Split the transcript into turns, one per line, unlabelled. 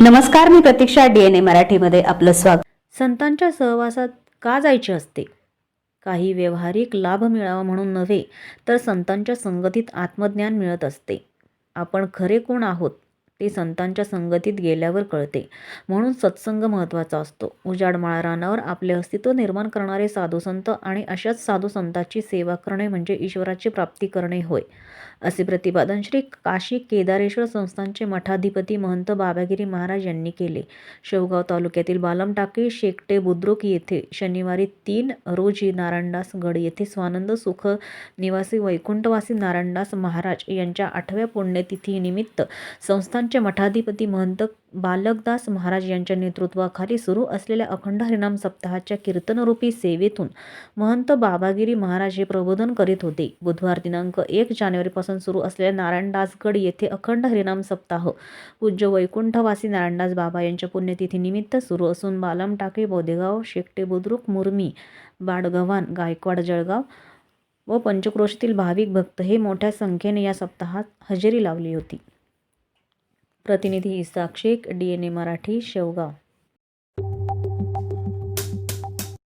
नमस्कार मी प्रतीक्षा D N ए मराठीमध्ये आपलं स्वागत. संतांच्या सहवासात का जायचे असते? काही व्यवहारिक लाभ मिळावा म्हणून नव्हे तर संतांच्या संगतीत आत्मज्ञान मिळत असते. आपण खरे कोण आहोत? ते संतांच्या संगतीत गेल्यावर कळते. म्हणून सत्संग महत्त्वाचा असतो. उजाड माळरानावर आपले अस्तित्व निर्माण करणारे साधू संत आणि अशाच साधू संतांची सेवा करणे म्हणजे ईश्वराची प्राप्ती करणे होय. असे प्रतिपादन श्री काशी केदारेश्वर संस्थांचे मठाधिपती महंत बाबागिरी महाराज यांनी केले. शेवगाव तालुक्यातील बालमटाकी शेकटे बुद्रुक येथे शनिवारी तीन रोजी नारायणदास गड येथे स्वानंद सुख निवासी वैकुंठवासी नारायणदास महाराज यांच्या आठव्या पुण्यतिथीनिमित्त संस्थानचे मठाधिपती महंत बालकदास महाराज यांच्या नेतृत्वाखाली सुरू असलेल्या अखंड हरिनाम सप्ताहाच्या कीर्तनरूपी सेवेतून महंत बाबागिरी महाराज हे प्रबोधन करीत होते. बुधवार दिनांक एक जानेवारीपासून सुरू असलेल्या नारायणदासगड येथे अखंड हरिनाम सप्ताह पूज्य वैकुंठवासी नारायणदास बाबा यांच्या पुण्यतिथीनिमित्त सुरू असून बालम टाके बोदेगाव शेकटे बुद्रुक मुरमी बाडगव्हाण गायकवाड जळगाव व पंचक्रोशीतील भाविक भक्त हे मोठ्या संख्येने या सप्ताहात हजेरी लावली होती. प्रतिनिधी Isak Shaikh D N A Marathi Shevgaon.